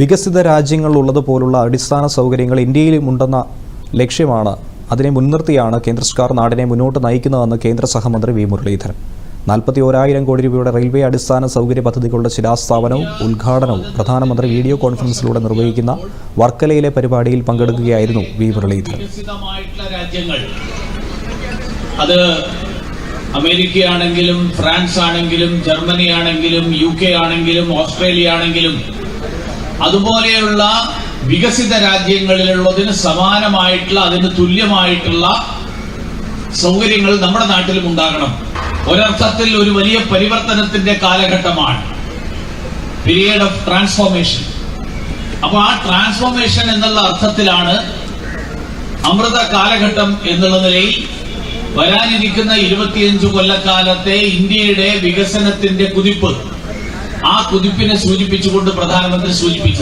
വികസിത രാജ്യങ്ങളിലുള്ളതുപോലുള്ള അടിസ്ഥാന സൗകര്യങ്ങൾ ഇന്ത്യയിലും ഉണ്ടെന്ന ലക്ഷ്യമാണ് അതിനെ മുൻനിർത്തിയാണ് കേന്ദ്ര സർക്കാർ നാടിനെ മുന്നോട്ട് നയിക്കുന്നതെന്ന് കേന്ദ്ര സഹമന്ത്രി വി മുരളീധരൻ. നാൽപ്പത്തി ഓരായിരം കോടി രൂപയുടെ റെയിൽവേ അടിസ്ഥാന സൗകര്യ പദ്ധതികളുടെ ശിലാസ്ഥാപനവും ഉദ്ഘാടനവും പ്രധാനമന്ത്രി വീഡിയോ കോൺഫറൻസിലൂടെ നിർവഹിക്കുന്ന വർക്കലയിലെ പരിപാടിയിൽ പങ്കെടുക്കുകയായിരുന്നു വി മുരളീധരൻ. അത് അമേരിക്കയാണെങ്കിലും ഫ്രാൻസ് ആണെങ്കിലും ജർമ്മനി ആണെങ്കിലും യു കെ ആണെങ്കിലും ഓസ്ട്രേലിയ ആണെങ്കിലും അതുപോലെയുള്ള വികസിത രാജ്യങ്ങളിലുള്ളതിന് സമാനമായിട്ടുള്ള അതിന് തുല്യമായിട്ടുള്ള സൗകര്യങ്ങൾ നമ്മുടെ നാട്ടിലും ഉണ്ടാകണം. ഒരർത്ഥത്തിൽ ഒരു വലിയ പരിവർത്തനത്തിന്റെ കാലഘട്ടമാണ്. പീരിയഡ് ഓഫ് ട്രാൻസ്ഫോർമേഷൻ അപ്പൊ ആ ട്രാൻസ്ഫോർമേഷൻ എന്നുള്ള അർത്ഥത്തിലാണ് അമൃത കാലഘട്ടം എന്നുള്ള നിലയിൽ വരാനിരിക്കുന്ന ഇരുപത്തിയഞ്ചു കൊല്ലക്കാലത്തെ ഇന്ത്യയുടെ വികസനത്തിന്റെ കുതിപ്പ്. ആ കുതിപ്പിനെ സൂചിപ്പിച്ചുകൊണ്ട് പ്രധാനമന്ത്രി സൂചിപ്പിച്ചു.